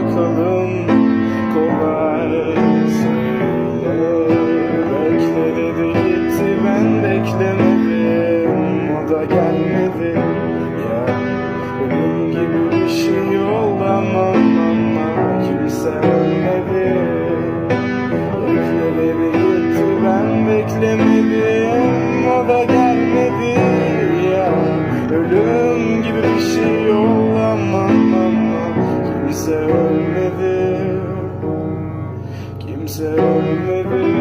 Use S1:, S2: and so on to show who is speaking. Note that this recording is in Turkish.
S1: bakalım kolay Bekle dedi gitti ben beklemedim. O da gelmedi. Ya Benim gibi bir şey oldu. olamam ama kimse ölmedi. Bekle dedi gitti ben beklemedim. O da gelmedi. Ya Ölüm gibi bir şey yok. Kimse ölmedi.